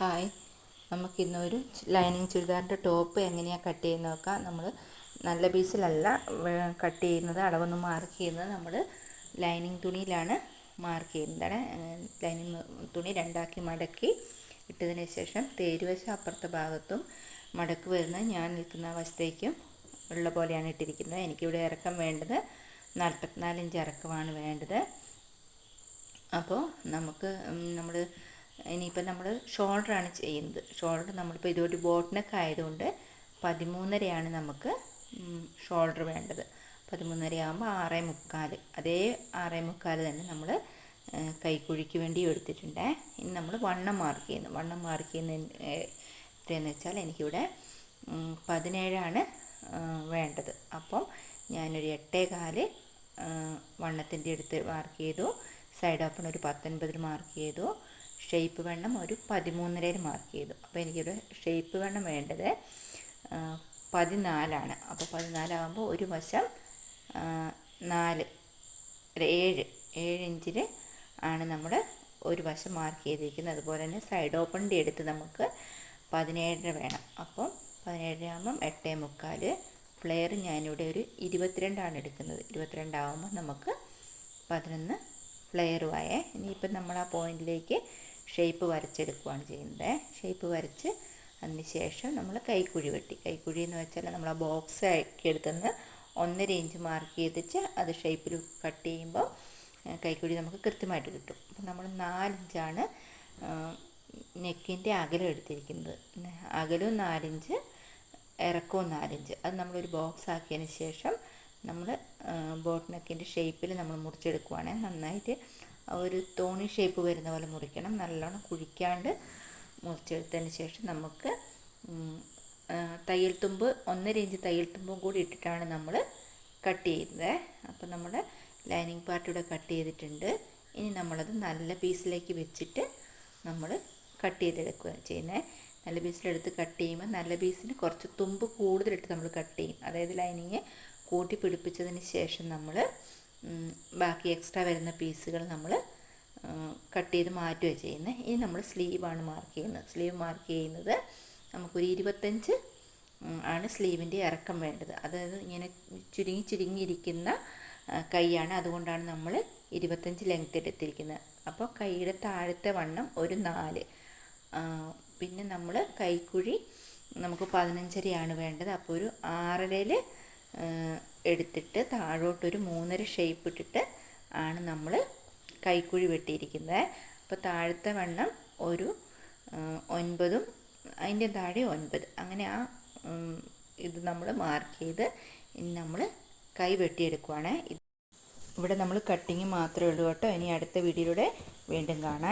Hi. നമുക്കിന്നൊരു lining ചുരിദാറിന്റെ top എങ്ങനെയാണ് കട്ട് ചെയ്യുന്നത് നോക്കാം. നമ്മൾ നല്ല പീസിലല്ല കട്ട് ചെയ്യുന്നത് അളവൊന്നും മാർക്ക് ചെയ്യുന്നത് നമ്മൾ ലൈനിങ് തുണിയിലാണ് മാർക്ക് ചെയ്യുന്നതാണ്. ലൈനിങ് തുണി രണ്ടാക്കി മടക്കി ഇട്ടതിന് ശേഷം തേരുവശം അപ്പുറത്തെ ഭാഗത്തും മടക്ക് വരുന്ന ഞാൻ നിൽക്കുന്ന വശത്തേക്കും ഉള്ള പോലെയാണ് ഇട്ടിരിക്കുന്നത്. എനിക്കിവിടെ ഇറക്കം വേണ്ടത് നാൽപ്പത്തിനാലിഞ്ച് ഇറക്കമാണ് വേണ്ടത്. അപ്പോൾ നമുക്ക് നമ്മൾ ഇനിയിപ്പോൾ നമ്മൾ ഷോൾഡറാണ് ചെയ്യുന്നത്. ഷോൾഡർ നമ്മളിപ്പോൾ ഇതൊരു ബോട്ട് നെക്ക് ആയതുകൊണ്ട് പതിമൂന്നരയാണ് നമുക്ക് ഷോൾഡർ വേണ്ടത്. പതിമൂന്നര ആകുമ്പോൾ ആറേ മുക്കാൽ അതേ ആറേ മുക്കാൽ തന്നെ നമ്മൾ കൈക്കുഴിക്ക് വേണ്ടി എടുത്തിട്ടുണ്ട്. ഇനി നമ്മൾ വണ്ണം മാർക്ക് ചെയ്യുന്നു. വണ്ണം മാർക്ക് ചെയ്യുന്ന എത്രയെന്ന് വെച്ചാൽ എനിക്കിവിടെ പതിനേഴാണ് വേണ്ടത്. അപ്പം ഞാനൊരു എട്ടേ കാൽ വണ്ണത്തിന്റെ അടുത്ത് മാർക്ക് ചെയ്തു. സൈഡ് ഓപ്പൺ ഒരു പത്തൊൻപതിൽ മാർക്ക് ചെയ്തു. ഷേപ്പ് വണ്ണം ഒരു പതിമൂന്നരയിൽ മാർക്ക് ചെയ്തു. അപ്പോൾ എനിക്കൊരു ഷേപ്പ് വണ്ണം വേണ്ടത് പതിനാലാണ്. അപ്പോൾ പതിനാലാകുമ്പോൾ ഒരു വശം നാല് ഏഴ് ഏഴ് ഇഞ്ചിൽ ആണ് നമ്മൾ ഒരു വശം മാർക്ക് ചെയ്തിരിക്കുന്നത്. അതുപോലെ തന്നെ സൈഡ് ഓപ്പണിന്റെ എടുത്ത് നമുക്ക് പതിനേഴര വേണം. അപ്പം പതിനേഴര ആകുമ്പം എട്ടേ മുക്കാൽ ഫ്ലെയർ ഞാനിവിടെ ഒരു ഇരുപത്തിരണ്ടാണ് എടുക്കുന്നത്. ഇരുപത്തിരണ്ടാകുമ്പോൾ നമുക്ക് പതിനൊന്ന് ഫ്ലെയറുമായേ ഇനിയിപ്പം നമ്മൾ ആ പോയിന്റിലേക്ക് ഷേപ്പ് വരച്ചെടുക്കുകയാണ് ചെയ്യുന്നത്. ഷേപ്പ് വരച്ച് അതിന് ശേഷം നമ്മൾ കൈക്കുഴി വെട്ടി. കൈക്കുഴി എന്ന് വെച്ചാൽ നമ്മൾ ആ ബോക്സ് ആക്കി എടുത്തുനിന്ന് ഒന്നര ഇഞ്ച് മാർക്ക് ചെയ്തിട്ട് അത് ഷേപ്പിൽ കട്ട് ചെയ്യുമ്പോൾ കൈക്കുഴി നമുക്ക് കൃത്യമായിട്ട് കിട്ടും. അപ്പം നമ്മൾ നാലിഞ്ചാണ് നെക്കിന്റെ അകലം എടുത്തിരിക്കുന്നത്. അകലവും നാലിഞ്ച് ഇറക്കവും നാലിഞ്ച് അത് നമ്മളൊരു ബോക്സ് ആക്കിയതിന് ശേഷം നമ്മൾ ബോട്ട് നെക്കിന്റെ ഷേപ്പിൽ നമ്മൾ മുറിച്ചെടുക്കുവാണെങ്കിൽ നന്നായിട്ട് ഒരു തോണി ഷേപ്പ് വരുന്ന പോലെ മുറിക്കണം. നല്ലോണം കുഴിക്കാണ്ട് മുറിച്ചെടുത്തതിന് ശേഷം നമുക്ക് തയ്യൽ തുമ്പ് ഒന്നര ഇഞ്ച് തയ്യൽ തുമ്പും കൂടി ഇട്ടിട്ടാണ് നമ്മൾ കട്ട് ചെയ്യുന്നത്. അപ്പോൾ നമ്മൾ ലൈനിങ് പാർട്ട് ഇവിടെ കട്ട് ചെയ്തിട്ടുണ്ട്. ഇനി നമ്മളത് നല്ല പീസിലേക്ക് വെച്ചിട്ട് നമ്മൾ കട്ട് ചെയ്തെടുക്കുക ചെയ്യുന്നത് നല്ല പീസിലെടുത്ത് കട്ട് ചെയ്യുമ്പോൾ നല്ല പീസിന് കുറച്ച് തുമ്പ് കൂടുതലിട്ട് നമ്മൾ കട്ട് ചെയ്യും. അതായത് ലൈനിങ് കൂട്ടി പിടിപ്പിച്ചതിന് ശേഷം നമ്മൾ ബാക്കി എക്സ്ട്രാ വരുന്ന പീസുകൾ നമ്മൾ കട്ട് ചെയ്ത് മാറ്റുക ചെയ്യുന്നത് ഇനി നമ്മൾ സ്ലീവാണ് മാർക്ക് ചെയ്യുന്നത്. സ്ലീവ് മാർക്ക് ചെയ്യുന്നത് നമുക്കൊരു ഇരുപത്തഞ്ച് ആണ് സ്ലീവിന്റെ ഇറക്കം വേണ്ടത്. അതായത് ഇങ്ങനെ ചുരുങ്ങി ചുരുങ്ങിയിരിക്കുന്ന കൈയാണ് അതുകൊണ്ടാണ് നമ്മൾ ഇരുപത്തഞ്ച് ലെങ്ത് എടുത്തിരിക്കുന്നത്. അപ്പോൾ കൈയുടെ താഴത്തെ വണ്ണം ഒരു നാല്. പിന്നെ നമ്മൾ കൈക്കുഴി നമുക്ക് പതിനഞ്ചരയാണ് വേണ്ടത്. അപ്പോൾ ഒരു ആറരയിൽ എടുത്തിട്ട് താഴോട്ടൊരു മൂന്നര ഷേപ്പ് ഇട്ടിട്ട് ആണ് നമ്മൾ കൈക്കുഴി വെട്ടിയിരിക്കുന്നത്. അപ്പോൾ താഴത്തെ വണ്ണം ഒരു ഒൻപതും അതിന്റെ താഴെ ഒൻപത്. അങ്ങനെ ആ ഇത് നമ്മൾ മാർക്ക് ചെയ്ത് ഇനി നമ്മൾ കൈ വെട്ടിയെടുക്കുവാണ്. ഇവിടെ നമ്മൾ കട്ടിങ് മാത്രമേ ഉള്ളൂ കേട്ടോ. ഇനി അടുത്ത വീഡിയോയിലൂടെ വീണ്ടും കാണാം.